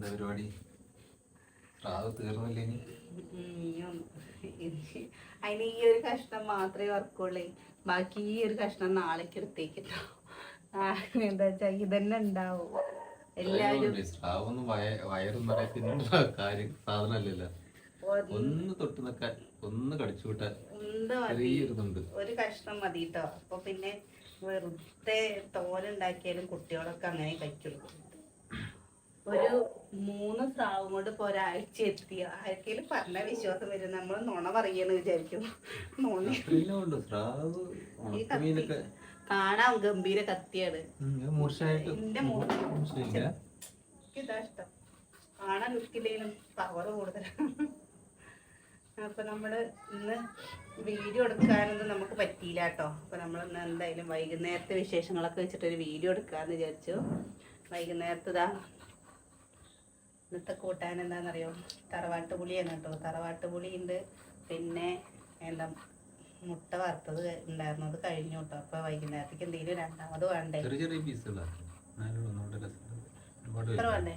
എന്താ പരിപാടി? സ്രാവ് തീർന്നില്ല ഇനി? അതിന് ഈ ഒരു കഷ്ണം മാത്രമേ വർക്കുള്ളൂ ബാക്കി ഈ ഒരു കഷ്ണം നാളേക്ക് എടുത്തേക്കിട്ടോ. എന്താ ഇതന്നെ ഉണ്ടാവും. എല്ലാവരും വയറും കാര്യം? സാധനമല്ലല്ലോ ഒന്ന് തൊട്ട് നിൽക്കാൻ ഒന്ന് കടിച്ചു വിട്ടാൽ എന്താ ഒരു കഷ്ണം മതി കേട്ടോ അപ്പൊ പിന്നെ വെറുതെ തോലുണ്ടാക്കിയാലും കുട്ടികളൊക്കെ അങ്ങനെ കഴിക്കുള്ളൂ ഒരു മൂന്ന് സ്രാവും കൊണ്ട് ഇപ്പൊ ഒരാഴ്ച എത്തി. ആഴ്ചയിൽ പറഞ്ഞ വിശ്വാസം വരും. നമ്മൾ നുണ പറയെന്ന് വിചാരിക്കും. നുണ. കാണാൻ ഗംഭീര കത്തിയാണ്. എന്റെ ഇതാ ഇഷ്ടം. കാണാൻ ലുക്കില്ലെങ്കിലും പവർ കൂടുതലാണ് അപ്പൊ നമ്മൾ ഇന്ന് വീഡിയോ എടുക്കാനൊന്നും നമുക്ക് പറ്റിയില്ല കേട്ടോ. അപ്പൊ നമ്മൾ ഇന്ന് എന്തായാലും വൈകുന്നേരത്തെ വിശേഷങ്ങളൊക്കെ വെച്ചിട്ട് ഒരു വീഡിയോ എടുക്കാന്ന് വിചാരിച്ചു. വൈകുന്നേരത്തെ ഇതാ ഇന്നത്തെ കൂട്ടാൻ എന്താണെന്നറിയോ? തറവാട്ട് പുളിയാണ് കേട്ടോ. തറവാട്ട് പുളി ഉണ്ട്. പിന്നെ എന്താ മുട്ട വറുത്തത് ഉണ്ടായിരുന്നു. അത് കഴിഞ്ഞു കേട്ടോ. അപ്പൊ വൈകുന്നേരത്തേക്ക് എന്തെങ്കിലും രണ്ടാമത് വേണ്ടേ? ചെറിയ ചെറിയ എത്ര വലുതാ. വേണ്ടേ?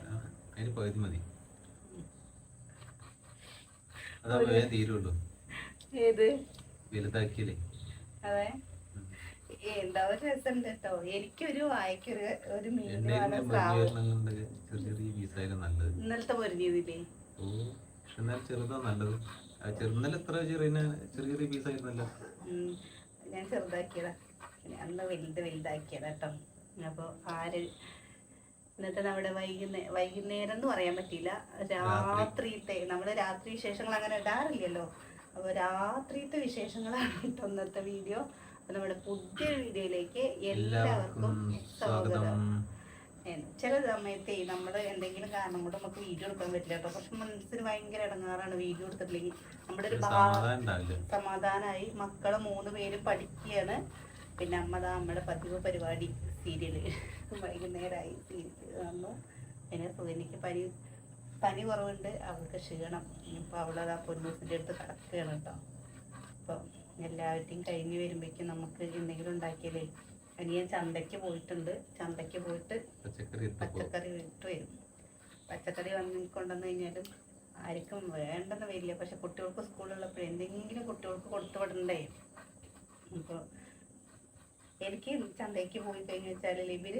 അതിന് പകുതി മതി. അതാ വേഗം തീരുള്ളൂ. ഏത്? അതെ. എന്താ ഒരു രസമുണ്ട് കേട്ടോ. എനിക്കൊരു വായിക്കൊരു ഒരു മീൻ എണ്ണയിൽ വേണം. സ്രാവ് ചെറിയ ചെറിയ പീസായാലും നല്ലത്. ഇന്നലത്തെ പൊരിഞ്ഞതില്ലേ? ഓ പക്ഷെ എന്നാലും ചെറുതാ നല്ലത്. ആ ചെറുന്നല്ല എത്ര ചെറിയ ചെറിയ ചെറിയ പീസായിരുന്നല്ലോ ഉം. ഞാൻ ചെറുതാക്കിയതാ. അന്ന് വലുത് വലുതാക്കിയതാ കേട്ടോ. അപ്പോൾ ആര് എന്നിട്ട് നമ്മുടെ വൈകുന്നേ വൈകുന്നേരം എന്ന് പറയാൻ പറ്റിയില്ല. രാത്രിത്തെ നമ്മൾ രാത്രി വിശേഷങ്ങൾ അങ്ങനെ ഇടാറില്ലല്ലോ. അപ്പോൾ രാത്രിത്തെ വിശേഷങ്ങളാണ് കേട്ടോ ഇന്നത്തെ വീഡിയോ. നമ്മുടെ പുതിയ വീഡിയോയിലേക്ക് എല്ലാവർക്കും സ്വാഗതം. ചില സമയത്തേ നമ്മൾ എന്തെങ്കിലും കാരണം കൊണ്ട് നമുക്ക് വീഡിയോ എടുക്കാൻ പറ്റില്ല. കേട്ടോ പക്ഷെ മനസ്സിന് ഭയങ്കര ഇടങ്ങാറാണ് വീഡിയോ എടുത്തിട്ടില്ലെങ്കിൽ. നമ്മുടെ ഒരു സമാധാനമായി മക്കൾ മൂന്ന് പേര് പഠിക്കുകയാണ്. പിന്നെ അമ്മതാ നമ്മുടെ പതിവ് പരിപാടി സീരിയൽ. വൈകുന്നേരമായി സീരിയൽ വന്നു. പിന്നെ സുഗന്യക്ക് പനി പനി കുറവുണ്ട്. അവൾക്ക് ക്ഷീണം. ഇനിയിപ്പോൾ അവളത് ആ പൊന്നൂസിന്റെ അടുത്ത് കിടക്കുകയാണ് കേട്ടോ. അപ്പം എല്ലാവരുടെയും കഴിഞ്ഞ് വരുമ്പോഴേക്കും നമുക്ക് എന്തെങ്കിലും ഉണ്ടാക്കിയാലേ അനിയൻ ചന്തയ്ക്ക് പോയിട്ടുണ്ട്. ചന്തയ്ക്ക് പോയിട്ട് പച്ചക്കറി ഇട്ട് വരും. പച്ചക്കറി വന്ന് കൊണ്ടുവന്ന് കഴിഞ്ഞാലും ആർക്കും വേണ്ടെന്ന് വരില്ല. പക്ഷെ കുട്ടികൾക്ക് സ്കൂളിലുള്ളപ്പോൾ എന്തെങ്കിലും കുട്ടികൾക്ക് കൊടുത്തു വിടണ്ടേ? അപ്പോൾ എനിക്ക് ചന്തയ്ക്ക് പോയി കഴിഞ്ഞു വെച്ചാൽ ഇവർ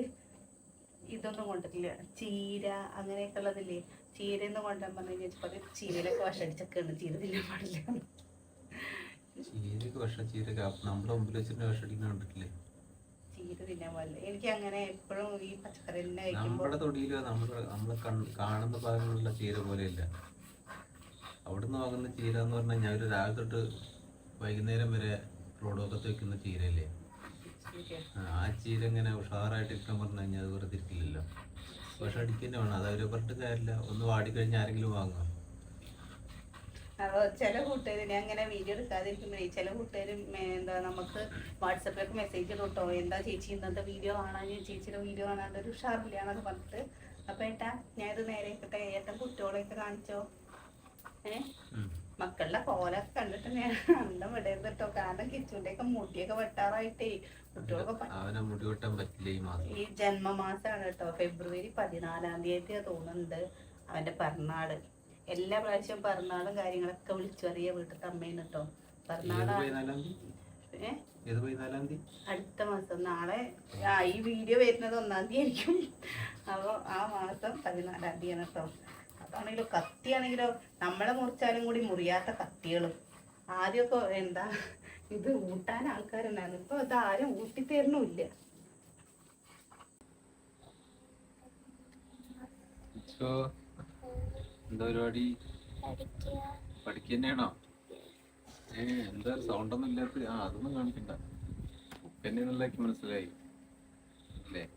ഇതൊന്നും കൊണ്ടിട്ടില്ല ചീര അങ്ങനെയൊക്കെ ഉള്ളതില്ലേ? ചീരയൊന്നും കൊണ്ടുവരാൻ പറഞ്ഞു കഴിഞ്ഞാൽ ചീരയിലൊക്കെ വഷടിച്ചൊക്കെയാണ് ചീര തിന്നാൻ പാടില്ല. ചീരക്ക് വിഷ ചീരക്ക് നമ്മുടെ മുമ്പിൽ വെച്ചിട്ട് വിഷടിക്കുന്ന കണ്ടിട്ടില്ലേ? ചീര തിന്നാൻ പാടില്ല. എനിക്ക് അങ്ങനെ എപ്പോഴും ഈ പച്ചക്കറി തന്നെ കഴിക്കുമ്പോൾ നമ്മുടെ തൊടിയിലോ നമ്മൾ നമ്മൾ കൺ- കാണുന്ന ഭാഗങ്ങളിലുള്ള ചീര പോലെയല്ല അവിടുന്ന് വാങ്ങുന്ന ചീര എന്ന് പറഞ്ഞാൽ ഞാൻ ഒരു രാവിലെ തൊട്ട് വൈകുന്നേരം വരെ റോഡൊക്കത്ത് വെക്കുന്ന ചീരയല്ലേ? ആ, ചീര ഇങ്ങനെ ഉഷാറായിട്ട് ഇരിക്കാൻ പറഞ്ഞു കഴിഞ്ഞാൽ അത് വെറുതെ ഇരിക്കില്ലല്ലോ. പക്ഷെ അടിക്കന്നെ വേണം. അത് അവരെ പറഞ്ഞിട്ട് കാര്യമില്ല. ഒന്ന് വാടിക്കഴിഞ്ഞാൽ ആരെങ്കിലും വാങ്ങും. അപ്പൊ ചില കൂട്ടുകാർ ഞാൻ അങ്ങനെ വീഡിയോ എടുക്കാതിരിക്കുമ്പോഴേ ചില കൂട്ടുകാർ എന്താ നമുക്ക് വാട്സപ്പിലൊക്കെ മെസ്സേജ് കിട്ടോ എന്താ ചേച്ചി ഇന്നത്തെ വീഡിയോ കാണാൻ? ചേച്ചിയുടെ വീഡിയോ കാണാണ്ട് ഒരു ഉഷാറില്ല എന്നൊക്കെ പറഞ്ഞിട്ട്. അപ്പൊ ഏട്ടാ ഞാൻ ഇത് നേരെ ഇക്കട്ടെ ഏട്ടൻ കുട്ടികളെയൊക്കെ കാണിച്ചോ? ഏ. മക്കളുടെ കോലൊക്കെ കണ്ടിട്ട് ഞാൻ അന്തം വിടരുത് കേട്ടോ കാരണം കിച്ചുണ്ടൊക്കെ മുടിയൊക്കെ വെട്ടാറായിട്ടേ കുട്ടികൾക്ക് പറ്റില്ല ഈ മാസം. ഈ ജന്മമാസമാണ് കേട്ടോ ഫെബ്രുവരി പതിനാലാം തീയതി തോന്നുന്നുണ്ട് അവന്റെ പിറന്നാൾ. എല്ലാ പ്രാവശ്യവും പിറന്നാളും കാര്യങ്ങളൊക്കെ വിളിച്ചു. അറിയ വീട്ടിലത്തെ അമ്മേന്ന് കേട്ടോ പിറന്നാളാണ് തീയതി? തീയതി? അടുത്ത മാസം. നാളെ ആ ഈ വീഡിയോ വരുന്നത് ഒന്നാം തീയതി ആയിരിക്കും അപ്പോൾ ആ മാസം പതിനാലാം തീയതിയാണ് കേട്ടോ അതാണെങ്കിലോ കത്തിയാണെങ്കിലോ നമ്മളെ മുറിച്ചാലും കൂടി മുറിയാത്ത കത്തികളും. ആദ്യമൊക്കെ എന്താ ഇത് ഊട്ടാൻ ആൾക്കാരുണ്ടായിരുന്നു. ഇപ്പൊ ഇത് ആരും ഊട്ടിത്തരുന്നുമില്ല. ഇച്ചോ, എന്താ പരിപാടി? പഠിക്കുക തന്നെയാണോ ഏ എന്താ സൗണ്ട് ഒന്നും ഇല്ലാത്ത ആ അതൊന്നും കാണിക്കണ്ട. തന്നെ മനസ്സിലായി. അല്ലേ?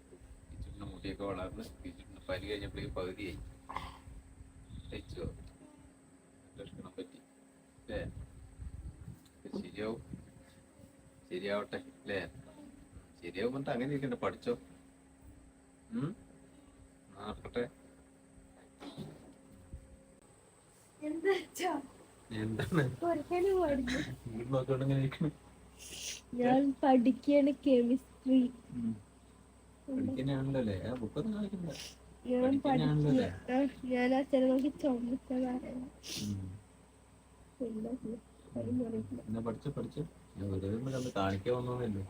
ടീച്ചറിന്റെ മുടിയൊക്കെ വളർന്ന് ടീച്ചറിന്റെ പനി കഴിഞ്ഞപ്പോഴേക്കും പകുതിയായി. തയ്ച്ചോ? ലക്ഷണം പറ്റി. അല്ലേ? ശരിയാവും. ശരിയാവട്ടെ. അല്ലേ? ശരിയാവുമ്പോ അങ്ങനെ ഇരിക്കണ്ട പഠിച്ചോ. ഉം? നടക്കട്ടെ എന്താ എന്താണ്? ഞാൻ പഠിക്കാണ് കെമിസ്ട്രി ആ ഞാൻ ഞാൻ നോക്കി പഠിച്ചോ പഠിച്ചോ? കണ്ട് കാണിക്കാൻ വന്നതല്ലേ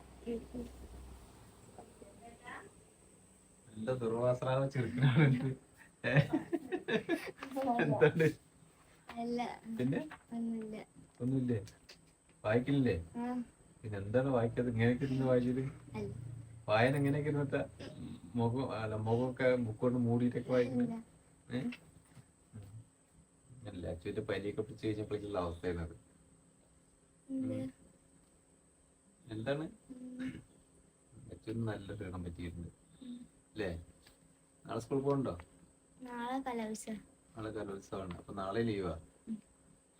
നല്ല ചെറുക്കനാണ് എന്താണ്? പിന്നെ? ഒന്നുമില്ല. വായിക്കില്ലേ പിന്നെ എന്താണ് വായിക്കാതെ ഇങ്ങനെയൊക്കെ ഇരുന്ന് വായിച്ചത് വായന എങ്ങനെയൊക്കെ ഇരുന്നിട്ട് മുഖം അല്ല മുഖമൊക്കെ ബുക്ക് കൊണ്ട് മൂടിയിട്ടൊക്കെ വായിക്കുന്നത് ഏഹ് അല്ല അച്ഛന്റെ പനിയൊക്കെ പിടിച്ച് കഴിഞ്ഞപ്പോഴേക്കുള്ള അവസ്ഥയാണ് അത്. എന്താണ്? അച്ഛൻ നല്ല ഇടം പറ്റിയിട്ടുണ്ട്. അല്ലേ? നാളെ സ്കൂളിൽ പോകണ്ടോ? നാളെ കലോത്സവം. നാളെ കലോത്സവമാണ്. അപ്പൊ നാളെ ലീവാ.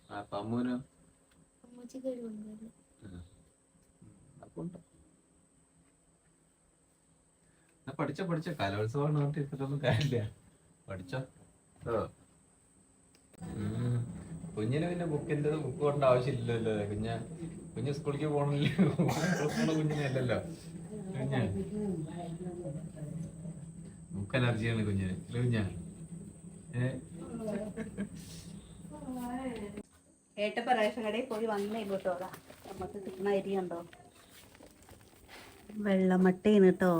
അപ്പൊ അമ്മൂനോ? പഠിച്ച പഠിച്ച. കലോത്സവം കലോത്സവമാണ് പറഞ്ഞിട്ട് കാര്യമില്ല. പഠിച്ചോ. കുഞ്ഞിന് പിന്നെ ബുക്കിന്റെ ബുക്ക് കൊണ്ട് ആവശ്യമില്ലല്ലോ. കുഞ്ഞ കുഞ്ഞ് സ്കൂളിലേക്ക് പോകണില്ല. കുഞ്ഞിനല്ലോ കുഞ്ഞിനല്ലല്ലോ കുഞ്ഞ. ബുക്ക് അലർജിയാണ് കുഞ്ഞിന്. കുഞ്ഞ? ഏ? ഏട്ടപ്പ റേഷൻ കടയിൽ പോയി വന്നേ അതാ നമുക്ക് കിട്ടുന്ന അരി കണ്ടോ? വെള്ളമട്ടയാണ് കേട്ടോ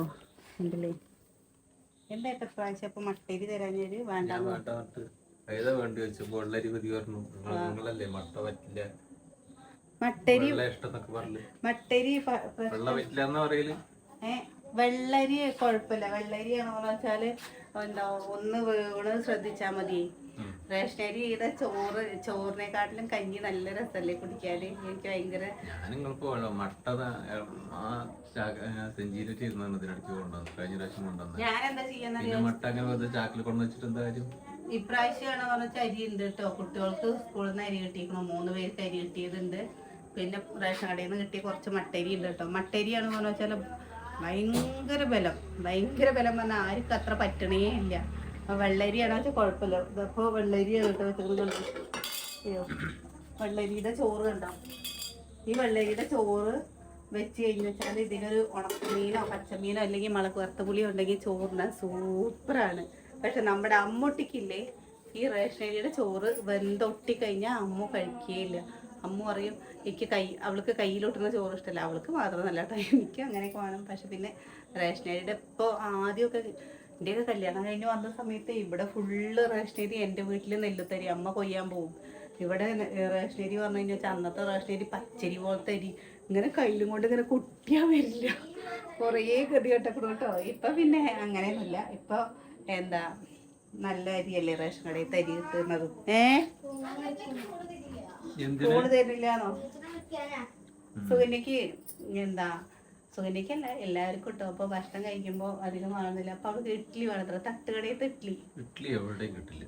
ഉണ്ടല്ലേ എന്താ ഏട്ട പ്രാവശ്യം അപ്പൊ മട്ടേരി തരാഞ്ഞൊരു വേണ്ട ഏതാ വെച്ചപ്പോ വെള്ളരി കൊഴപ്പില്ല പറഞ്ഞു. നിങ്ങളല്ലേ മട്ട പറ്റില്ല. മട്ടരി വെള്ള മട്ടരി പറ്റില്ല എന്ന് പറയൽ? ഏ വെള്ളരി കുഴപ്പമില്ല. വെള്ളരി ആണെന്ന് വെച്ചാൽ എന്താ ഒന്ന് വീണ് ശ്രദ്ധിച്ചാ മതി. റേഷനരി ചെയ്ത ചോറ് ചോറിനെക്കാട്ടിലും കഞ്ഞി നല്ല രസമല്ലേ കുടിക്കാൽ എനിക്ക് ഭയങ്കര മട്ട ഞാൻ എന്താ കാര്യം? ഇപ്രാവശ്യമാണ് പറഞ്ഞ അരി ഉണ്ട് കേട്ടോ. കുട്ടികൾക്ക് സ്കൂളിൽ നിന്ന് അരി കിട്ടിയിരിക്കണം മൂന്ന് പേർക്ക് അരി കിട്ടിയതുണ്ട്. പിന്നെ റേഷൻ കടയിൽ നിന്ന് കിട്ടിയ കുറച്ച് മട്ടരി ഉണ്ട് കേട്ടോ. മട്ടരിയാണ് പറഞ്ഞു വെച്ചാൽ ഭയങ്കര ബലം. ഭയങ്കര ബലം പറഞ്ഞാൽ ആർക്കും അത്ര പറ്റണേ ഇല്ല. അപ്പൊ വെള്ളരിയാണോ. വെച്ചാൽ കുഴപ്പമില്ല. ഇതപ്പോ വെള്ളരിയാണ് കേട്ടോ വെച്ചിട്ടുണ്ട് വെള്ളരിയുടെ ചോറ് കണ്ടോ? ഈ വെള്ളരിയുടെ ചോറ് വെച്ച് കഴിഞ്ഞു വെച്ചാൽ ഇതിനൊരു ഉണക്കമീനോ പച്ചമീനോ അല്ലെങ്കിൽ മുളക് വറുത്ത പുളിയോ ഉണ്ടെങ്കിൽ ചോറിന് സൂപ്പറാണ്. പക്ഷെ നമ്മുടെ അമ്മൊട്ടിക്കില്ലേ ഈ റേഷനരിയുടെ ചോറ് വെന്തൊട്ടി കഴിഞ്ഞാൽ അമ്മു കഴിക്കുകയില്ല അമ്മു പറയും എനിക്ക് കൈ അവൾക്ക് കയ്യിലോട്ടുന്ന ചോറ് ഇഷ്ടമല്ല അവൾക്ക് മാത്രമല്ല കേട്ടോ എനിക്ക് അങ്ങനെയൊക്കെ വേണം. പക്ഷെ പിന്നെ റേഷനരിയുടെ ഇപ്പോൾ ആദ്യമൊക്കെ എന്റെയൊക്കെ കല്യാണം കഴിഞ്ഞ് വന്ന സമയത്ത് ഇവിടെ ഫുള്ള് റേഷനരി എന്റെ വീട്ടിൽ നെല്ലുത്തരി അമ്മ കൊയ്യാൻ പോകും ഇവിടെ റേഷനരി പറഞ്ഞു കഴിഞ്ഞാൽ അന്നത്തെ റേഷനരി പച്ചരി പോലത്തെ അരി. ഇങ്ങനെ കയ്യിലും കൊണ്ട് ഇങ്ങനെ കുട്ടിയാ വരില്ല. കുറേ ഗതി കെട്ടപ്പെടും കേട്ടോ ഇപ്പം പിന്നെ അങ്ങനെയൊന്നുമില്ല ഇപ്പോൾ എന്താ നല്ല അരിയല്ലേ റേഷൻ കടയിൽ തരി കിട്ടുന്നത്? ഏ? ഫോണ് തരില്ലാന്നോ സുകന്യക്ക് എന്താ? സുകന്യക്കല്ല എല്ലാവർക്കും കിട്ടും. അപ്പൊ ഭക്ഷണം കഴിക്കുമ്പോ അധികം വാങ്ങുന്നില്ല അപ്പൊ അവൾക്ക് ഇഡ്ഡലി വേണത്ര തട്ടുകടയിൽ ഇഡ്ഡലി ഇഡ്ഡലി എവിടെയും കിട്ടില്ല.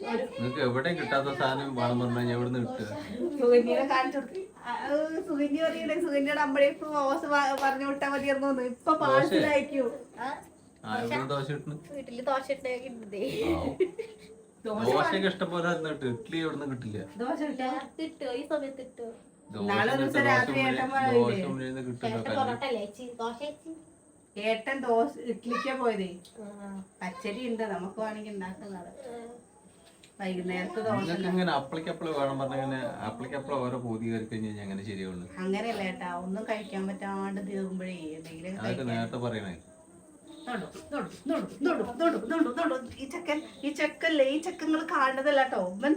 നിങ്ങൾക്ക് എവിടെയും കിട്ടാത്ത സാധനം വേണം പറഞ്ഞാൽ എവിടെ നിന്ന് കിട്ടുക? സുകന്യനെ കാണിച്ചു കൊടുക്കും. സുകന്യ പറയണേ സുകന്യയുടെ അമ്മയുടെ ഓസ് പറഞ്ഞു വിട്ടാ മതിയായിരുന്നു. ഇപ്പൊ പാഴ്സൽ അയക്കൂ ദോശ വീട്ടിൽ ദോശ ഉണ്ടാക്കിയിട്ടുണ്ട് ദോശയൊക്കെ ഇഷ്ടംപോലെ തന്നിട്ട് ഇഡ്ഡലി എവിടെ നിന്ന് കിട്ടില്ല? ദോശ കിട്ടാ ഈ സമയത്ത് കിട്ടോ ദോശ നാളെ ഒരു ദിവസം ദോശ രാത്രി മുഴുവൻ- ഏട്ടൻ? ദോശ ഏട്ടൻ ഇഡ്ലിക്കാ പോയതേ. പച്ചരി ഉണ്ട് നമുക്ക് വേണമെങ്കിൽ ഉണ്ടാക്കുന്നത് വൈകുന്നേരത്ത് ദോശ നിങ്ങൾക്ക് ഇങ്ങനെ അപ്പളിക്കപ്പള വേണം പറഞ്ഞ അപ്പളിക്കപ്പള ഓരോ പൂതി കയറി കഴിഞ്ഞ് കഴിഞ്ഞാൽ അങ്ങനെ ശരിയാവുള്ളൂ. അങ്ങനെയല്ല ഏട്ടാ. ഒന്നും കഴിക്കാൻ പറ്റാണ്ട് തീർക്കുമ്പോഴേ എന്തെങ്കിലും അതൊക്കെ കഴിക്കാൻ നേരത്തെ പറയണേ. ഈ ചെക്കൻ ഈ ചെക്കല്ലേ ഈ ചെക്കങ്ങൾ കാണുന്നതല്ല കേട്ടോ. ഇവൻ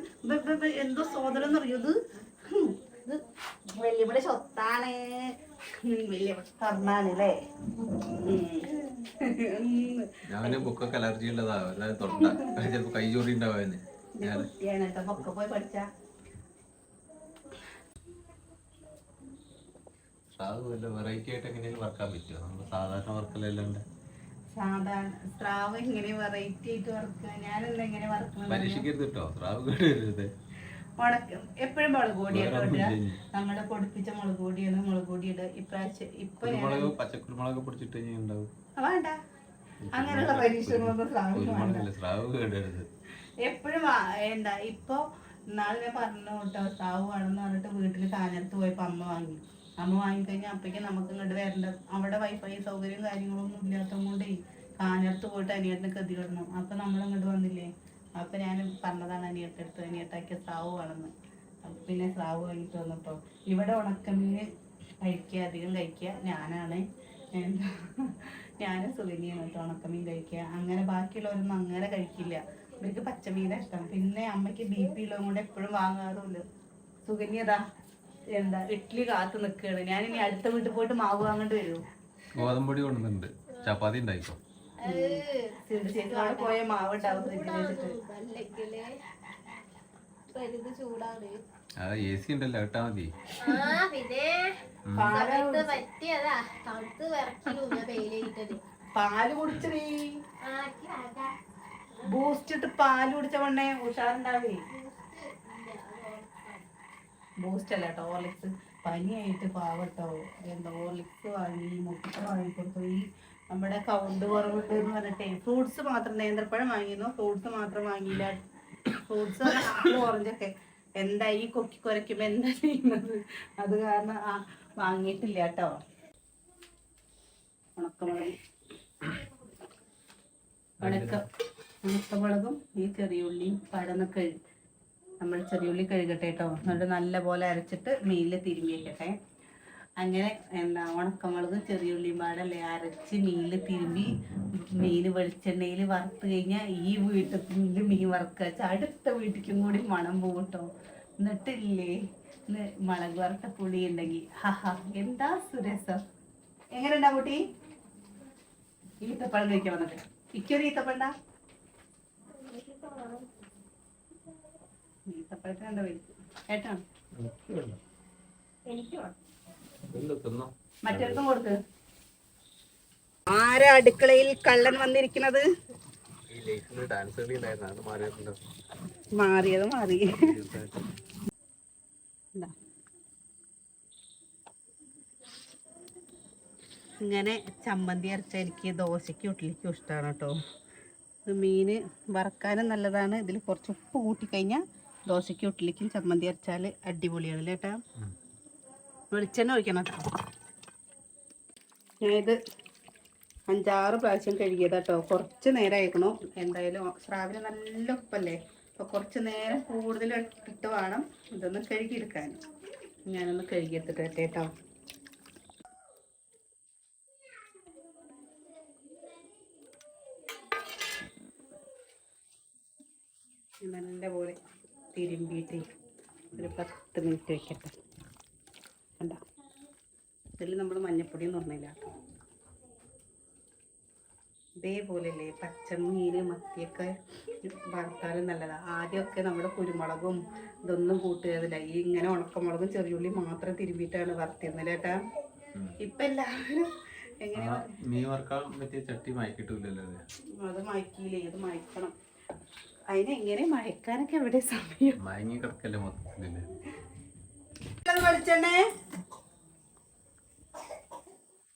എന്തോ സോദരം എന്ന് പറയൂ ഇത്? ഇത് വലിയവിടെ സ്വത്താണ്. അല്ലേ ഞാൻ ബുക്കൊക്കെ അലർജി ഉള്ളതാ. തൊണ്ട. ചിലപ്പോ കൈ ചോറി ഉണ്ടാവാന്ന് പോയി പഠിച്ച. വെറൈറ്റി ആയിട്ട് എങ്ങനെയും വർക്കാൻ പറ്റുമോ നമ്മൾ സാധാരണ വർക്കലല്ലാണ്ട് സാധാരണ സ്രാവ് എങ്ങനെ വെറൈറ്റി ആയിട്ട് വറുക്കുക. ഞാനെന്താ എങ്ങനെ വറുക്കുന്നത് പരീക്ഷിക്കരുത് കേട്ടോ സ്രാവ് കേട് വരരുത് എപ്പോഴും മുളക് പൊടിയാണ് ഇടുക. നമ്മൾ പൊടിപ്പിച്ച മുളക് പൊടിയാണ്. മുളക് പൊടി ഇടുക ഇപ്രാവശ്യം ഇപ്പൊ കുരുമുളക് പച്ചക്കുരുമുളക് പൊടിച്ചിട്ട് ഉണ്ടാവും ആ, വേണ്ട. അങ്ങനെയുള്ള സ്രാവ് കേടരുത് എപ്പോഴും എന്താ ഇപ്പൊ നാളെ ഞാൻ പറഞ്ഞു കേട്ടോ സ്രാവ് വേണമെന്ന് പറഞ്ഞിട്ട് വീട്ടിൽ കാഞ്ഞത്ത് പോയപ്പോ അമ്മ വാങ്ങി. അമ്മ വാങ്ങിക്കഴിഞ്ഞാൽ അപ്പഴേക്കും നമുക്ക് ഇങ്ങോട്ട് വരേണ്ട. അവിടെ വൈഫൈ സൗകര്യം കാര്യങ്ങളൊന്നും ഇല്ലാത്തതുകൊണ്ടേ കാഞ്ഞിടത്ത് പോയിട്ട് അനിയട്ടിന് കിടന്നു അപ്പൊ നമ്മൾ ഇങ്ങോട്ട് വന്നില്ലേ? അപ്പൊ ഞാൻ പറഞ്ഞതാണ് അനിയട്ടെടുത്ത് അനിയട്ടാക്കിയ സ്രാവ് അപ്പൊ പിന്നെ സ്രാവ് വാങ്ങിട്ട് വന്നപ്പോൾ ഇവിടെ ഉണക്കമീന് കഴിക്കുക അധികം കഴിക്കുക. ഞാനാണ് എന്താ ഞാൻ സുഗന്യാണ് കേട്ടോ ഉണക്കമീൻ കഴിക്കുക. അങ്ങനെ ബാക്കിയുള്ളവരൊന്നും അങ്ങനെ കഴിക്കില്ല. ഇവർക്ക് പച്ചമീനാ ഇഷ്ടം. പിന്നെ അമ്മയ്ക്ക് ബി പി ഉള്ളതുകൊണ്ട് എപ്പോഴും വാങ്ങാറുമില്ല സുഗന്യതാ എന്താ ഇഡ്ഡലി കാത്തു നിൽക്കുകയാണ് ഞാൻ ഇനി അടുത്ത വീട്ടിൽ പോയിട്ട് മാവ് വാങ്ങേണ്ടി വരുമോ ഗോതമ്പൊടി കൊണ്ടുവന്നിട്ടുണ്ട്. ചപ്പാത്തി ഉണ്ടായിക്കോ? അവിടെ പോയ മാവ് ഉണ്ടാവും ഫ്രിഡ്ജിൽ വെച്ചിട്ട്. അല്ലെങ്കിൽ വലുത് ചൂടാണ് അത് എ സി ഉണ്ടല്ലോ ഇട്ടാ മതി പാൽ ബൂസ്റ്റ് ഇട്ട് പാൽ കുടിച്ച പണ്ടേ ഉഷാറുണ്ടാവേ. ബൂസ്റ്റ് അല്ല കേട്ടോ. ഓർലിക്സ് പനിയായിട്ട് പാവട്ടോ. എന്താ ഓർലിക്സ് വാങ്ങി മുട്ട വാങ്ങിക്കൊടുത്തു ഈ നമ്മുടെ കൗണ്ട് കുറവുണ്ട് എന്ന് പറഞ്ഞിട്ടേ ഫ്രൂട്ട്സ് മാത്രം നേന്ത്രപ്പഴം വാങ്ങിയിരുന്നു. ഫ്രൂട്ട്സ് മാത്രം വാങ്ങിയില്ല. ഫ്രൂട്ട്സ് ഓറഞ്ചൊക്കെ എന്താ ഈ കൊക്കി കുരയ്ക്കുമ്പോ എന്താ ചെയ്യുന്നത്? അത് കാരണം ആ വാങ്ങിയിട്ടില്ല കേട്ടോ. ഉണക്കമുളക്. ഉണക്ക ഉണക്കമുളകും ഈ ചെറിയ ഉള്ളിയും പടന്നൊക്കെ നമ്മൾ ചെറിയ ഉള്ളി കഴുകട്ടെ കേട്ടോ എന്നിട്ട് നല്ല പോലെ അരച്ചിട്ട് മീനിൽ വെക്കട്ടെ. അങ്ങനെ എന്താ ഉണക്കമുളകും ചെറിയ ഉള്ളിയും പാടല്ലേ അരച്ച് മീനിൽ തിരുമ്പി മീൻ വെളിച്ചെണ്ണയിൽ വറുത്ത് കഴിഞ്ഞാൽ ഈ വീട്ടിൽ മീൻ വറുക്കുക വെച്ചാൽ അടുത്ത വീട്ടിലേക്കും കൂടി മണം പോകും എന്നിട്ടില്ലേ? മുളക് വറുത്ത പുളി ഉണ്ടെങ്കിൽ ഹഹ എന്താ സുരസം. എങ്ങനെ ഉണ്ടാ കുട്ടി? ഈത്തപ്പഴം കഴിക്കാൻ വന്നിട്ട്. ഇക്കൊരു ഈത്തപ്പഴ കേട്ടോ കൊടുക്ക്. ആരാ അടുക്കളയിൽ കള്ളൻ വന്നിരിക്കുന്നത്? മാറിയത് മാറി. ഇങ്ങനെ ചമ്മന്തി അരച്ച എനിക്ക് ദോശയ്ക്കും ഇഡ്ഡലിക്കും ഇഷ്ടമാണ് കേട്ടോ. ഇത് മീന് വറക്കാനും നല്ലതാണ്. ഇതിൽ കുറച്ച് ഉപ്പ് കൂട്ടിക്കഴിഞ്ഞാൽ ദോശയ്ക്കും ഇഡ്ഡലിക്കും ചമ്മന്തി അരച്ചാൽ അടിപൊളിയാണ് ചേട്ടാ വെളിച്ചെണ്ണ ഒഴിക്കണം ഞാനിത് അഞ്ചാറ് പ്രാവശ്യം കഴുകിയതാ കേട്ടോ. കുറച്ച് നേരം അയക്കണോ. എന്തായാലും സ്രാവിന് നല്ല ഉപ്പല്ലേ? അപ്പോൾ കുറച്ച് നേരം കൂടുതൽ ഇട്ടിട്ട് വേണം ഇതൊന്ന് കഴുകിയെടുക്കാൻ. ഞാനൊന്ന് കഴുകിയെടുത്തിട്ട് കേട്ടോ. നല്ല പോലെ തിരുമ്പിയിട്ട് ഒരു പത്ത് മിനിറ്റ് വെക്കട്ടെ. കണ്ട? ഇതിൽ നമ്മൾ മഞ്ഞപ്പൊടി എന്ന് പറഞ്ഞില്ല കേട്ടോ ഇതേപോലെയല്ലേ പച്ചമീൻ മത്തിയൊക്കെ വറുത്താലും നല്ലതാണ് ആദ്യമൊക്കെ നമ്മുടെ കുരുമുളകും ഇതൊന്നും കൂട്ടുകയതില്ല ഈ ഇങ്ങനെ ഉണക്കമുളകും ചെറിയുള്ളി മാത്രം തിരുമ്പിയിട്ടാണ് വറുത്തിരുന്നത് ചേട്ടാ ഇപ്പൊ എല്ലാവരും എങ്ങനെ മീൻ വറക്കാൻ പറ്റിയ ചട്ടി മയക്കിട്ടില്ലല്ലോ അത് മയക്കിയില്ലേ? അത് മയക്കണം. അതിന് മഴക്കാനൊക്കെ മയക്കാനൊക്കെ എവിടെ സമയം? മയങ്ങി കിടക്കല്ലേ മൊത്തത്തിലല്ലേ അത് വെളിച്ചെണ്ണേ.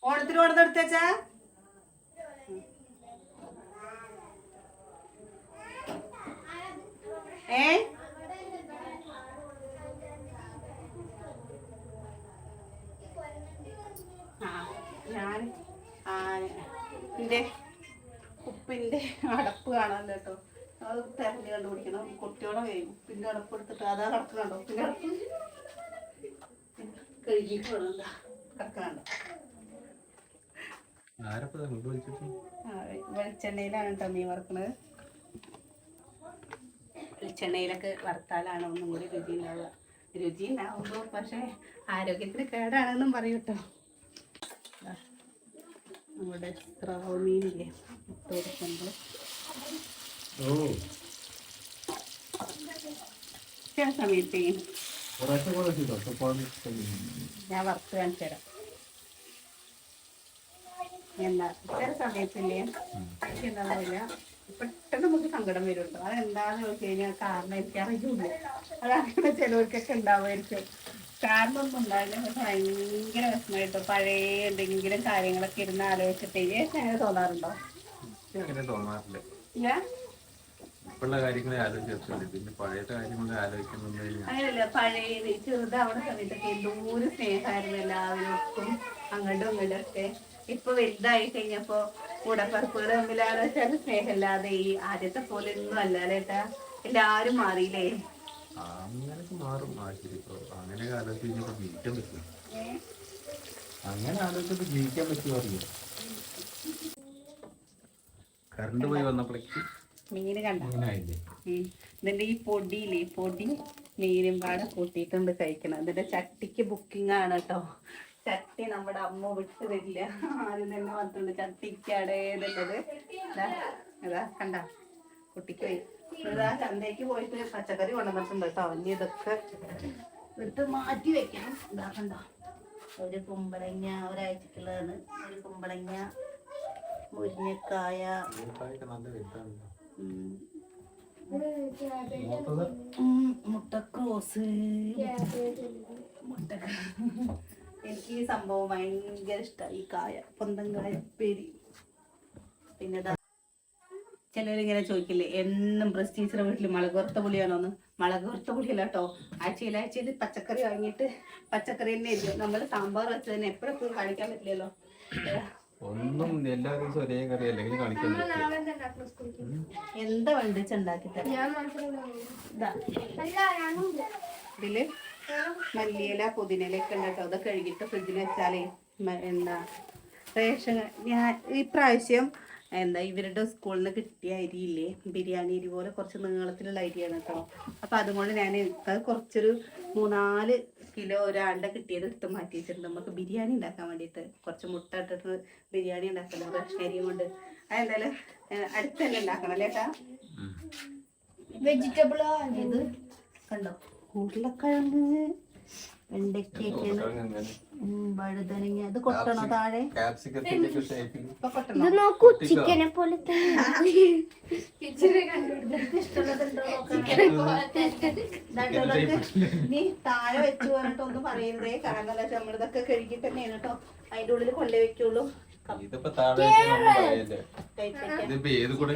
ഓണത്തിന് ഓണത്ത് എടുത്തേച്ചാ ഏ? ആ ഞാൻ ഉപ്പിന്റെ എന്റെ ഉപ്പിന്റെ അടപ്പ് കാണാൻ കേട്ടോ. അത് തെരഞ്ഞു കണ്ടുപിടിക്കണം. കുട്ടിയോടെ കഴിയും. പിന്നെ അടപ്പ് എടുത്തിട്ട് അതാ കിടക്കുന്നുണ്ടോ പിന്നെ കഴുകിയിട്ട് വേണം എന്താ കിടക്കുന്നുണ്ടോ ആരപ്പോ അങ്ങോട്ട് വിളിച്ചിട്ട്? ആ, വെളിച്ചെണ്ണയിലാണ് കേട്ടോ മീൻ വറുക്കണത്. വെളിച്ചെണ്ണയിലൊക്കെ വറുത്താലാണ് ഒന്നും കൂടി രുചി ഉണ്ടാവുക. രുചി ഉണ്ടാവുമ്പോൾ പക്ഷേ ആരോഗ്യത്തിന് കേടാണെന്നും പറയും കേട്ടോ നമ്മുടെ സ്രാവ് മീനില്ലേ ഇട്ട് കൊടുക്കുമ്പോൾ ഓ ചില സമയത്ത് കുറേശ്ശെ കുറേശ്ശെ തൊട്ടപ്പാട് ഞാൻ വറുത്ത് കാണിച്ചു തരാം. എന്താ? ചില സമയത്തില്ലേ? എന്താണെന്നില്ല പെട്ടെന്ന് നമുക്ക് സങ്കടം വരും കേട്ടോ അതെന്താന്ന് ചോദിച്ചു കഴിഞ്ഞാൽ കാരണം എനിക്ക് അറിയില്ല അതങ്ങനെ ചിലവർക്കൊക്കെ ഉണ്ടാവുമായിരിക്കും. കാരണം ഒന്നും ഉണ്ടാവില്ല. പക്ഷെ ഭയങ്കര വിഷമമായിട്ടോ പഴയ എന്തെങ്കിലും കാര്യങ്ങളൊക്കെ ഇരുന്ന് ആലോചിച്ചിട്ടേ അങ്ങനെ തോന്നാറുണ്ടോ? അങ്ങനെ തോന്നാറില്ല. ഇപ്പോഴുള്ള കാര്യങ്ങളെ ആലോചിച്ചു പിന്നെ പഴയ കാര്യങ്ങളെ ആലോചിക്കുന്നു കഴിഞ്ഞാൽ അങ്ങനെയല്ല പഴയ ചെറുതാവണ സമയത്തൊക്കെ എന്തോരം സ്നേഹമായിരുന്നു എല്ലാവർക്കും അങ്ങോട്ടും ഇങ്ങോട്ടും ഒക്കെ ഇപ്പൊ വലുതായി കഴിഞ്ഞപ്പോ കൂടപ്പറപ്പുകൾ തമ്മിലാണ് വെച്ചാൽ സ്നേഹമില്ലാതെ ഈ ആദ്യത്തെ പോലെ ഒന്നും അല്ല ഏട്ടാ? എല്ലാരും മാറിയില്ലേ? അങ്ങനൊക്കെ മാറും. ആ ശരി ഇപ്പൊ അങ്ങനെ ജീവിക്കാൻ പറ്റും അങ്ങനെ ആലോചിച്ചപ്പോ ജീവിക്കാൻ പറ്റുമോ അറിയാം കറണ്ട് പോയി വന്നപ്പോഴേക്ക് മീന് കണ്ട. ഇതിന്റെ ഈ പൊടിയില്ലേ പൊടി മീനും പാടെ കൂട്ടിയിട്ടുണ്ട് കഴിക്കണം. ഇതിന്റെ ചട്ടിക്ക് ബുക്കിംഗ് ആണ് കേട്ടോ ചട്ടി നമ്മുടെ അമ്മ വിട്ടു തരില്ല. ആദ്യം തന്നെ വന്നിട്ടുണ്ട് ചട്ടിക്ക് എന്നുള്ളത് ഇതാ ഇതാ കണ്ട? കുട്ടിക്ക് പോയി. ഇതാ ചന്തയ്ക്ക് പോയിട്ട് പച്ചക്കറി കൊണ്ടുവന്നിട്ടുണ്ട് കേട്ടോ ഇനി ഇതൊക്കെ എടുത്ത് മാറ്റി വെക്കണം. ഇതാ കണ്ടോ? ഒരു കുമ്പളങ്ങ ഒരാഴ്ചക്കുള്ളതാണ്. ഒരു കുമ്പളങ്ങ മുരിങ്ങക്കായ. നല്ല മുട്ടക്രോസ്. മുട്ട എനിക്ക് ഈ സംഭവം ഭയങ്കര ഇഷ്ടമായി ഈ കായ പൊന്തം കായ പേരി പിന്നെ ചിലരിങ്ങനെ ചോദിക്കില്ലേ എന്നും പ്രസ്റ്റീച്ചറെ വീട്ടിൽ മുളകുറുത്ത പുളിയാണോന്ന് മുളകുറുത്ത പുളിയല്ല കേട്ടോ ആഴ്ചയിൽ ആഴ്ചയിൽ പച്ചക്കറി വാങ്ങിയിട്ട് പച്ചക്കറി തന്നെ ഇല്ല നമ്മൾ സാമ്പാർ വെച്ചതിന് എപ്പോഴെപ്പോഴും കാണിക്കാൻ പറ്റില്ലല്ലോ. ഒന്നും എല്ലാ ദിവസവും ഒരേ കറി അല്ലെങ്കിൽ എന്താ വേണ്ട ഉണ്ടാക്കി ഇതിൽ മല്ലിയില പുതിനയിലൊക്കെ ഉണ്ട് കേട്ടോ. അതൊക്കെ കഴുകിയിട്ട് ഫ്രിഡ്ജിൽ വെച്ചാലേ എന്താ റേഷൻ ഞാൻ ഈ പ്രാവശ്യം എന്താ ഇവരുടെ സ്കൂളിൽ നിന്ന് കിട്ടിയ അരിയില്ലേ ബിരിയാണി അരി പോലെ കുറച്ച് നീളത്തിലുള്ള അരിയാണ് കേട്ടോ. അപ്പം അതുകൊണ്ട് ഞാൻ അത് കുറച്ചൊരു മൂന്നാൽ കിലോ ഒരാളുടെ കിട്ടിയത് എടുത്ത് മാറ്റി വെച്ചിട്ടുണ്ട് നമുക്ക് ബിരിയാണി ഉണ്ടാക്കാൻ വേണ്ടിയിട്ട് കുറച്ച് മുട്ട ഇട്ടിട്ട് ബിരിയാണി ഉണ്ടാക്കല്ലോ റേഷൻ അരി കൊണ്ട്. അതെന്തായാലും അടുത്ത് തന്നെ ഉണ്ടാക്കണം അല്ലേ ഏട്ടാ? വെജിറ്റബിളോ ഇത്. കണ്ടോ? ഉരുളക്കിഴങ്ങ്. വെണ്ടയ്ക്കൊക്കെ വഴുതനങ്ങ. ഇത് കൊട്ടണോ താഴെ? ഇപ്പൊ നോക്കൂ ചിക്കനെ പോലെ നീ താഴെ വെച്ചു പറഞ്ഞിട്ട് ഒന്നും പറയരുതേ. കാരണം എന്താ വെച്ചാൽ നമ്മളിതൊക്കെ കഴുകിട്ട് തന്നെയാണ് കേട്ടോ. അതിന്റെ ഉള്ളിൽ കൊണ്ടേ വെക്കുള്ളൂ. ഇതിപ്പോ താഴെ. ഇതിപ്പോ ഏത് കൂടെ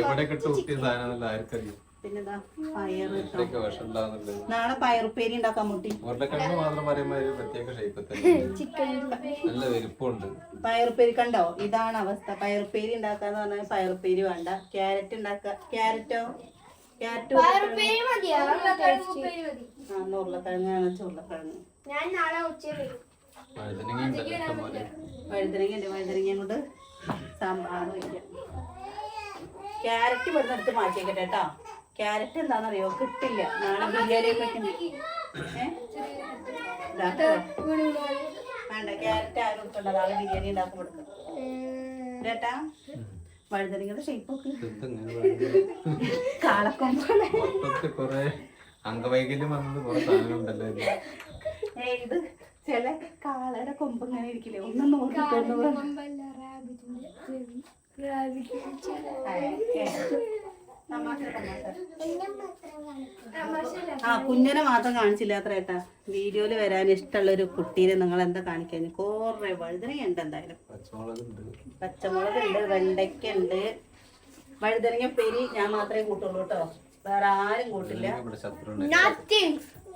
എവിടെ കിട്ടും ആർക്കറിയും ഉണ്ടാകുന്നുള്ളത് നാളെ പയറുപ്പേരി ഉണ്ടാക്കാൻ മുട്ടി. പയറുപ്പേരി കണ്ടോ? ഇതാണ് അവസ്ഥ. പയറുപ്പേരി ഉണ്ടാക്കാന്ന് പറഞ്ഞാൽ പയറുപ്പേരി വേണ്ട. ക്യാരറ്റ് ഉണ്ടാക്ക ക്യാരറ്റോ? ആ ഉരുളക്കിഴങ്ങാണ് ഉരുളക്കിഴങ്ങ് വഴുതനങ്ങ ഉണ്ട്. വഴുതനങ്ങ കൊണ്ട് സാമ്പാർ വയ്ക്കാം. ക്യാരറ്റ് ഇവിടുന്ന് എടുത്ത് മാറ്റിയേക്കട്ടെ കേട്ടോ ക്യാരറ്റ് എന്താണെന്നറിയോ? കിട്ടില്ല. നാളെ ബിരിയാണി ഒക്കെ. വേണ്ട ക്യാരറ്റ് ആരും എടുക്കണ്ട നാളെ ബിരിയാണി ഉണ്ടാക്കി കൊടുക്കും. കേട്ടാ വഴുതനങ്ങയുടെ ഷേപ്പ് കാളക്കൊമ്പോലെ അംഗവൈകല്യം വന്നത് കൊറേ ഇത്. ചില കാളയുടെ കൊമ്പ് ഇങ്ങനെ ഇരിക്കില്ലേ? ഒന്നും നോക്കിട്ടൊന്ന് ആ കുഞ്ഞിനെ മാത്രം കാണിച്ചില്ല അത്ര ഏട്ടാ. വീഡിയോയിൽ വരാൻ ഇഷ്ടമുള്ള ഒരു കുട്ടീനെ നിങ്ങൾ എന്താ കാണിക്കാൻ? കുറേ വഴുതനങ്ങ ഉണ്ട് എന്തായാലും. പച്ചമുളകുണ്ട്. പച്ചമുളക് ഉണ്ട് വെണ്ടയ്ക്ക ഉണ്ട് വഴുതനങ്ങ പെരി ഞാൻ മാത്രമേ കൂട്ടുള്ളൂ കേട്ടോ. വേറെ ആരും കൂട്ടില്ല.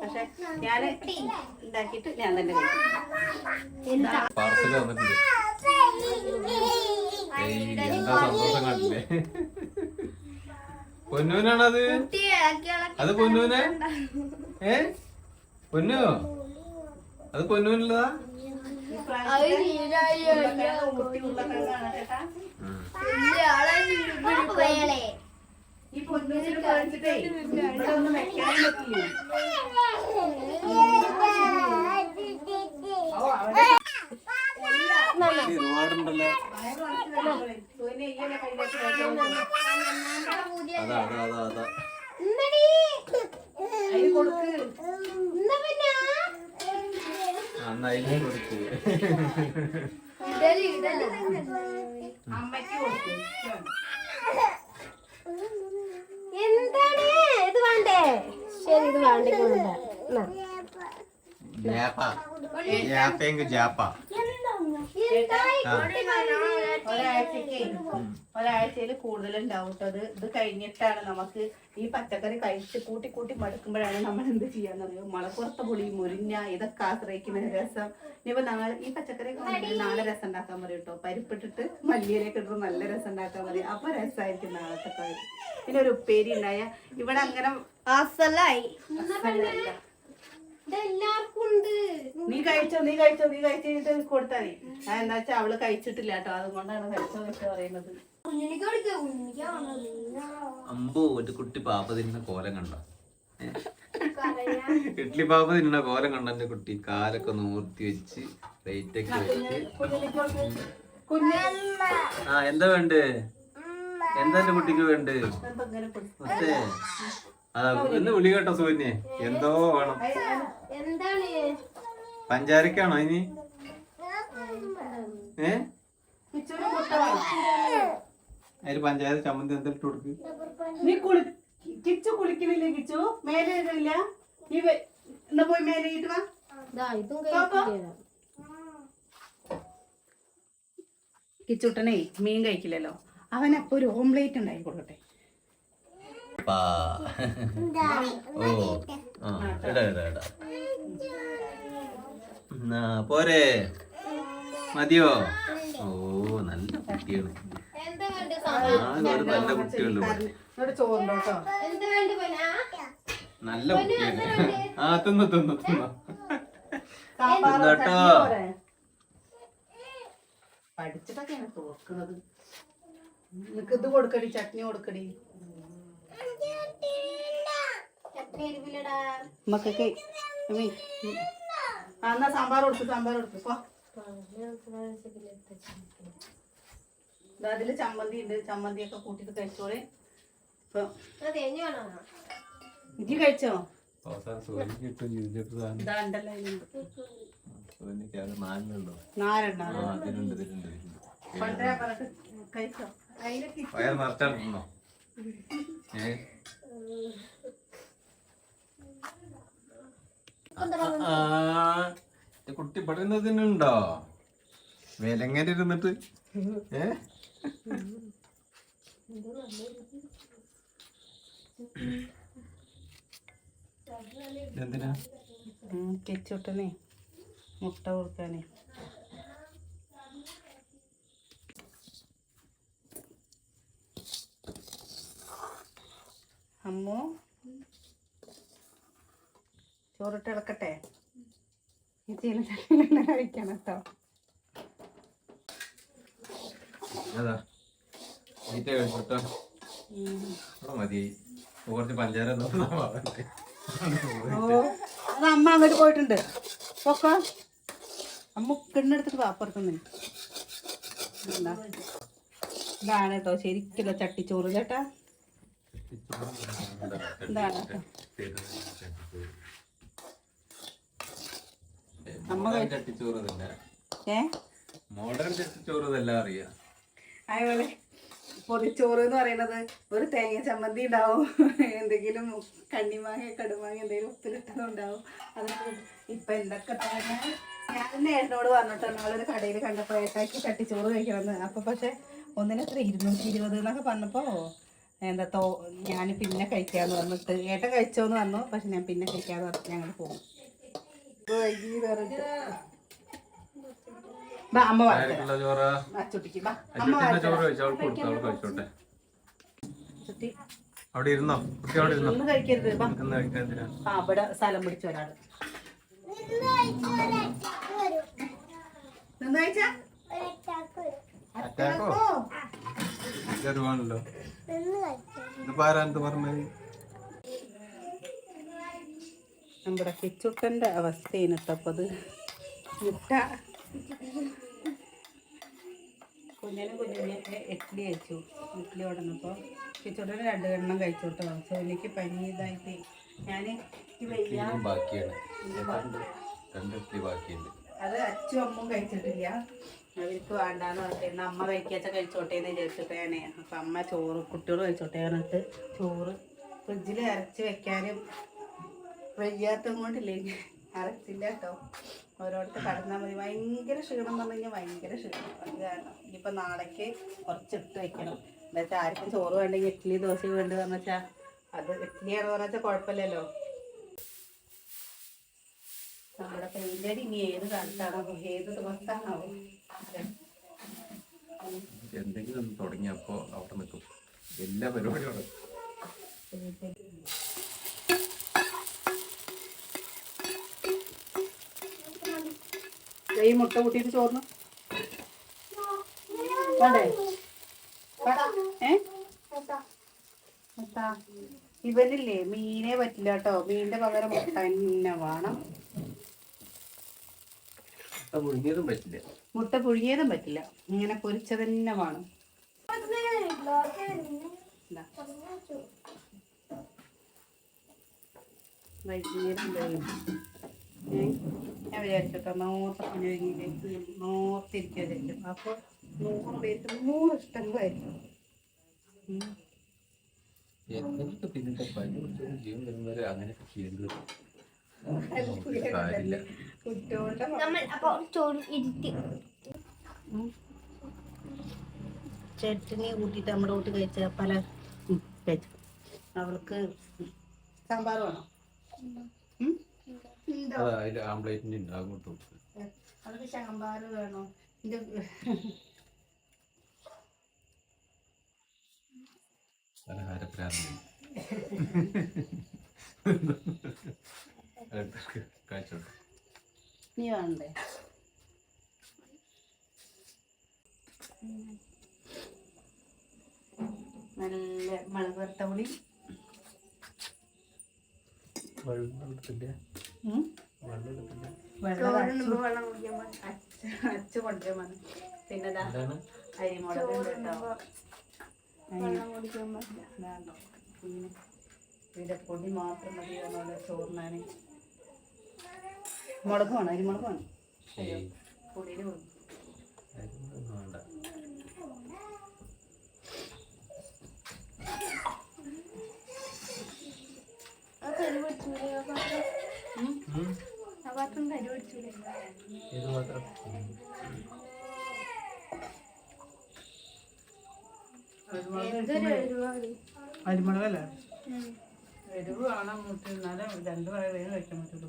പക്ഷെ ഞാൻ ഉണ്ടാക്കിയിട്ട് ഞാൻ തന്നെ കഴിക്കും പാർസൽ വന്നിട്ടുണ്ട്. ഏയ് എന്താ സന്തോഷം കണ്ടില്ലേ? പൊന്നൂനാണത്? അത് പൊന്നൂന്? ഏ? പൊന്നു? അത് പൊന്നൂനുള്ളതാ? ഈ പൊന്നൂനെ കാണിച്ചിട്ടേ ഇവിടെ ഒന്നും വെക്കാൻ പറ്റില്ല. എന്താണ്? ഇത് വേണ്ടേ? ശരി ഇത് വേണ്ടേ കൊണ്ട ജാപ്പ ജാപ്പ ഒരാഴ്ചക്ക് ഒരാഴ്ചയിൽ കൂടുതൽ ഉണ്ടാവും കേട്ടോ അത് ഇത്. കഴിഞ്ഞിട്ടാണ് നമുക്ക് ഈ പച്ചക്കറി കഴിച്ച് കൂട്ടി കൂട്ടി മടുക്കുമ്പോഴാണ് നമ്മൾ എന്ത് ചെയ്യാന്നത്? മുളപ്പുറത്ത പുളി മുരിഞ്ഞ ഇതൊക്കെ ആശ്രയിക്കുന്ന രസം. ഇനിയിപ്പോ നാളെ ഈ പച്ചക്കറി നാളെ രസം ഉണ്ടാക്കാൻ പറയും കേട്ടോ പരിപ്പിട്ടിട്ട് മല്ലിയിലേക്ക് ഇട്ടിട്ട് നല്ല രസം ഉണ്ടാക്കാൻ മതി അപ്പൊ രസമായിരിക്കും നാളത്തെ കറി. പിന്നെ ഒരു ഉപ്പേരി ഉണ്ടായ ഇവിടെ അങ്ങനെ അസലായി. അസലല്ല. നീ കഴിച്ചോ നീ കഴിച്ചോ നീ കഴിച്ചിട്ട് കൊടുത്താ നീ എന്താ വെച്ചാ അവൾ കഴിച്ചിട്ടില്ല കേട്ടോ. അതുകൊണ്ടാണ് കഴിച്ചോ കഴിച്ചോ പറയുന്നത്. അമ്പോ ഒരു കുട്ടി പാപ്പ തിന്ന കോലം കണ്ട? ഇഡ്ലി പാപ്പ തിന്ന കോലം കണ്ട എന്റെ കുട്ടി? കാലൊക്കെ നൂർത്തി വെച്ച് ലൈറ്റ് ഒക്കെ വെച്ച്. ആ എന്താ വേണ്ടേ? എന്താ എന്റെ കുട്ടിക്ക് വേണ്ടേ? എന്ന് വിളി കേട്ടോ സൂര്യെ എന്തോ വേണം. എന്താണ്? പഞ്ചാരക്കാണോ ഇനി? ഏ. അതിൽ പഞ്ചാര ചമ്മന്തി എന്തെങ്കിലും കൊടുക്ക്. നീ കുളി കിച്ചു കുളിക്കണില്ലേ കിച്ചു? മേലെ ഇടില്ല നീ എന്നാ പോയി മേലെ ഇട്ട് വാ. ദാ ഇതും കഴിക്കില്ല കിച്ചുട്ടനെ മീൻ കഴിക്കില്ലല്ലോ. അവനപ്പൊ ഒരു ഓംലേറ്റ് ഉണ്ടാക്കി കൊടുക്കട്ടെ. പാ. ഓ. ആ ഇടാ ഇടാ ഇടാ. പോരെ. മതിയോ? ഓ നല്ല കുട്ടിയാണ്. നല്ല കുട്ടിയുള്ളൂ ഇവിടെ. ഇവിടെ ചോറുണ്ടോ കേട്ടോ എന്താ വേണ്ട പോനാ നല്ല കുട്ടിയാണ്. ആ തിന്നു തിന്നു തിന്നു. തിന്നോട്ടോ. പഠിച്ചിട്ടൊക്കെയാണ് തോക്കുന്നത് നിനക്ക് ഇത് കൊടുക്കടി ചട്നി കൊടുക്കടി. മക്കൾക്ക് എന്നാ സാമ്പാർ കൊടുത്തു സാമ്പാർ കൊടുത്തു പോ. ദാ അതിൽ ചമ്മന്തി ഉണ്ട് ചമ്മന്തി ഒക്കെ കൂട്ടിട്ട് കഴിച്ചോളെ. ഇപ്പൊ ഇജ്ജ് കഴിച്ചോ? നാലെണ്ണ? കഴിച്ചോ? അതിലൊക്കെ കുട്ടി പറയുന്നതിനുണ്ടോ വിലങ്ങനെ ഇരുന്നിട്ട് ഏ എന്തിനാ കെച്ചോട്ടനെ മുട്ട കൊടുക്കാനേ അമ്മോ. ചോറിട്ട് ഇളക്കട്ടെ? ഈ ചീന കഴിക്കണം കേട്ടോ. അതാ. അമ്മ അങ്ങോട്ട് പോയിട്ടുണ്ട്. പൊക്കോ. അമ്മ കിണ്ണെടുത്തിട്ട് വാപ്പുറത്തുനിന്ന് ഇതാണ് കേട്ടോ ശരിക്കുള്ള ചട്ടിച്ചോറ് ചേട്ടാ മോഡേൺ ചട്ടിച്ചോറ് തന്നെ ഇതെല്ലാം അറിയാം? അതേപോലെ പൊതിച്ചോറ് എന്ന് പറയുന്നത് ഒരു തേങ്ങ ചമ്മന്തി ഉണ്ടാവും. എന്തെങ്കിലും കണ്ണിമാങ്ങ കടുമാങ്ങ എന്തെങ്കിലും ഉപ്പിലിട്ടതുണ്ടാവും. അതൊക്കെ ഇപ്പൊ എന്തൊക്കെ തന്നെ ഞാൻ ഏട്ടനോട് പറഞ്ഞിട്ട് ഞങ്ങളൊരു കടയിൽ കണ്ടപ്പോൾ ഏട്ടാക്കി ചട്ടിച്ചോറ് കഴിക്കണമെന്ന്. അപ്പൊ പക്ഷെ ഒന്നിനെത്ര ഇരുന്നൂറ്റി ഇരുപത് എന്നൊക്കെ പറഞ്ഞപ്പോ എന്താ തോ ഞാൻ പിന്നെ കഴിക്കാന്ന് പറഞ്ഞിട്ട് ഏട്ടൻ കഴിച്ചോന്ന് പറഞ്ഞു പക്ഷെ ഞാൻ പിന്നെ കഴിക്കാന്ന് പറഞ്ഞിട്ട് ഞങ്ങൾ പോകും അമ്മ അവിടെ ഇരുന്നോ? കുട്ടി അവിടെ ഇരുന്നോ? സ്ഥലം പിടിച്ച ഒരാൾ നിന്ന് കഴിച്ചാ? അറ്റാക്കോ? നമ്മുടെ കിച്ചുട്ടന്റെ അവസ്ഥയാണ് ഇട്ടപ്പത് മുട്ട. കുഞ്ഞിനും കുഞ്ഞിനെ ഇഡ്ഡലി കഴിച്ചു. ഇഡ്ഡലി ഉടനപ്പോൾ കിച്ചുട്ടന് രണ്ട് എണ്ണം കഴിച്ചു കേട്ടോ. സോനിക്ക് പനി ഇതായിട്ട് ഞാൻ ബാക്കിയാണ്. രണ്ട് ഇഡ്ഡലി ബാക്കിയുണ്ട്. അത് അച്ഛനും അമ്മും കഴിച്ചിട്ടില്ല. അവർക്ക് വേണ്ടാന്ന് പറഞ്ഞിട്ട് അമ്മ കഴിക്കാച്ച കഴിച്ചോട്ടെ എന്ന് വിചാരിച്ചിട്ടാണ്. അപ്പം അമ്മ ചോറ് കുട്ടികൾ കഴിച്ചോട്ടെ പറഞ്ഞിട്ട് ചോറ് ഫ്രിഡ്ജിൽ അരച്ച് വെക്കാനും വയ്യാത്തത് കൊണ്ടില്ലേ. അരച്ചില്ല കേട്ടോ. ഓരോരുത്തർ കടന്നാൽ മതി. ഭയങ്കര ക്ഷീണം എന്ന് പറഞ്ഞു കഴിഞ്ഞാൽ ഭയങ്കര ക്ഷീണം. കാരണം ഇനിയിപ്പോൾ നാളേക്ക് കുറച്ചിട്ട് വെക്കണം. എന്താ വെച്ചാൽ ആർക്കും ചോറ് വേണ്ടെങ്കിൽ ഇഡ്ഡലി ദോശ വേണ്ടതെന്ന് വെച്ചാൽ അത് ഇഡ്ഡലി ആണെന്ന് വെച്ചാൽ കുഴപ്പമില്ലല്ലോ. നമ്മുടെ പെയിന്റടി ഇനി ഏത് കാലത്താണോ? ഏത് ദിവസത്താണോ എന്തെങ്കിലും ഒന്ന് തുടങ്ങിയപ്പോ അവിടെ നിൽക്കും. എല്ലാ പരിപാടിയും അവിടെ ഈ മുട്ട കൂട്ടിയിട്ട് ചോർന്ന്? വേണ്ടേ. ഏ? മുട്ട. ഇവനില്ലേ മീനെ പറ്റില്ല കേട്ടോ. മീനിന്റെ പകരം മുട്ട തന്നെ വേണം. മുട്ട പുഴുങ്ങിയതും പറ്റില്ല. മുട്ട പുഴുങ്ങിയതും പറ്റില്ല. ഇങ്ങനെ പൊരിച്ചത് തന്നെ വേണം. വൈകുന്നേരം? ഞാൻ വിചാരിച്ചോട്ടോ നോർത്ത് പണിയൊരുങ്ങിയിലേക്ക് നോർത്തിരിക്കുക വിചാരിക്കും അപ്പോൾ നൂറ് പേർക്ക് നൂറ് ഇഷ്ടങ്ങളായിരിക്കും. എന്തൊക്കെ പിന്നെ പനി ജീവൻ വരുന്നവരെ അങ്ങനെയൊക്കെ ചെയ്യേണ്ടി നമ്മൾ കൂട്ടിട്ട് ചോറ് ഇരുത്തി ചട്ടിനി കൂട്ടിയിട്ട് നമ്മുടെ കൂട്ടി കഴിച്ച പല കഴിച്ചു. അവൾക്ക് സാമ്പാർ വേണോ. അവൾക്ക് സാമ്പാർ വേണോ. പലഹാരപ്രാന്തി കാഴ്ച നീ വേണ്ടേ? നല്ല മുളക് വറുത്ത പുളി. അച്ചു കൊണ്ടുവരാൻ വന്നു പിന്നെ അരിമുളക് കേട്ടോ. പൊടി മാത്രം മതി എന്നുള്ള ചോറിനാണ് മുളക് വേണം അരിമുളക് പൊടിയിൽ ഇത് മാത്രം. അരിമുളകല്ലേ. എരിവ് ആണോ മുട്ടി രണ്ടു രണ്ട് വേഗം കഴിക്കാൻ പറ്റുള്ളൂ.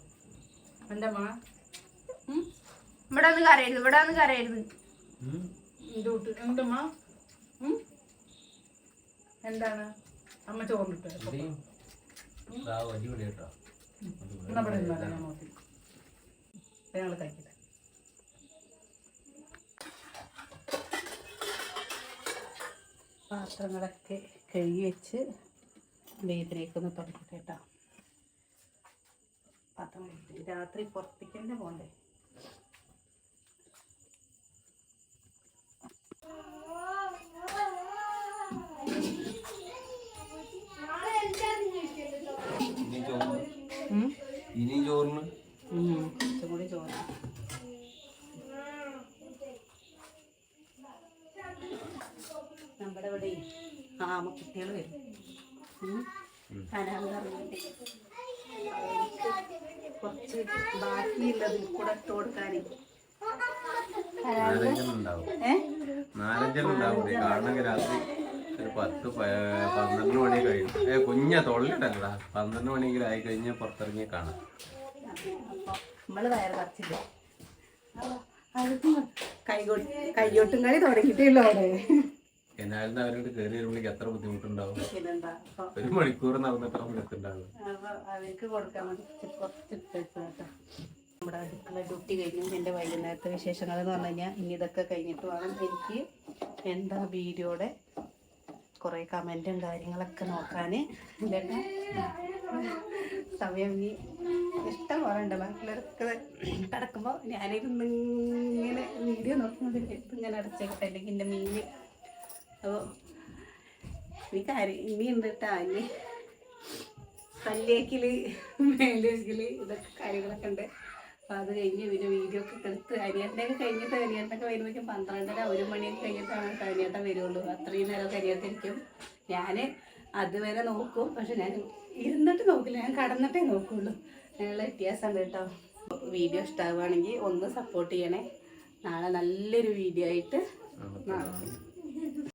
ഇവിടെ ഒന്ന് കരയരുത് ഇവിടെ ഒന്ന് കരയരുത്? എന്താണ്? അമ്മ ചോറിട്ട് നമ്മുടെ ഞങ്ങൾ കഴിക്കട്ടെ. പാത്രങ്ങളൊക്കെ കഴുകി വെച്ച് ഇതിലേക്കൊന്ന് തുടക്കട്ടെ കേട്ടോ. പാത്രം രാത്രി പുറത്തേക്ക് തന്നെ പോകണ്ടേ ഇനി ചോറിന് ഉം? ഇനി ചോറിന്? ഉം, കുറച്ചും കൂടി ചോറ്. നമ്മുടെ ഇവിടെ ആമക്കുട്ടികൾ വരും. ഉം. കുറച്ച് ബാക്കിയുള്ളതിൽ കൂടെ ഇട്ട് ഒരു പത്ത് പന്ത്രണ്ട് മണി കഴിയും. ഏ കുഞ്ഞ തൊള്ളിട്ടല്ലടാ പന്ത്രണ്ട് മണിയെങ്കിലും ആയി കഴിഞ്ഞാൽ പുറത്തിറങ്ങി കാണാം. നമ്മൾ വയറ് പറിച്ചില്ല കൈകൊട്ടി കൈകൊട്ടും കളി തുടങ്ങിയിട്ടേ ഉള്ളൂ അവിടെ. എന്നാലും അവരോട് കയറി വരുമ്പോഴേക്ക് എത്ര ബുദ്ധിമുട്ടുണ്ടാവും? ഒരു മണിക്കൂർ നടന്നിട്ട് നമ്മൾ എത്തുണ്ടാവും അവർക്ക് കൊടുക്കാൻ നമ്മുടെ അടുക്കള ഡ്യൂട്ടി കഴിഞ്ഞു. എന്റെ വൈകുന്നേരത്തെ വിശേഷങ്ങൾ എന്ന് പറഞ്ഞു കഴിഞ്ഞാൽ ഇനി ഇതൊക്കെ കഴിഞ്ഞിട്ട് വേണം എനിക്ക് എന്താ വീഡിയോയുടെ കുറേ കമന്റും കാര്യങ്ങളൊക്കെ നോക്കാൻ. ഇല്ലല്ലോ സമയം ഇനി ഇഷ്ടം പോലെ ഉണ്ട് ബാക്കിയുള്ളവരൊക്കെ കിടക്കുമ്പോൾ ഞാനിരുന്ന് ഇങ്ങനെ വീഡിയോ നോക്കുന്നത് ഇങ്ങനെ അടച്ചേക്കട്ടെ അല്ലെങ്കിൽ എന്റെ മീൻ അപ്പോൾ ഈ കാര്യം ഉണ്ട് കേട്ടോ ഇനി പല്ലേക്കിൽ മേലേക്കിൽ ഇതൊക്കെ കാര്യങ്ങളൊക്കെ ഉണ്ട്. അപ്പോൾ അത് കഴിഞ്ഞ് പിന്നെ വീഡിയോ ഒക്കെ എടുത്ത് അരിയട്ടൊക്കെ കഴിഞ്ഞിട്ട് അരിയട്ടൊക്കെ വരുമ്പോഴേക്കും പന്ത്രണ്ടര ഒരു മണിയൊക്കെ കഴിഞ്ഞിട്ടാണ് അരിയട്ട വരുള്ളൂ. അത്രയും നേരം കരിയത്തിരിക്കും ഞാൻ അതുവരെ നോക്കും. പക്ഷെ ഞാൻ ഇരുന്നിട്ട് നോക്കില്ല. ഞാൻ കടന്നിട്ടേ നോക്കുള്ളൂ. അതിനുള്ള വ്യത്യാസമുണ്ട് കേട്ടോ വീഡിയോ ഇഷ്ടമാവുകയാണെങ്കിൽ ഒന്ന് സപ്പോർട്ട് ചെയ്യണേ. നാളെ നല്ലൊരു വീഡിയോ ആയിട്ട്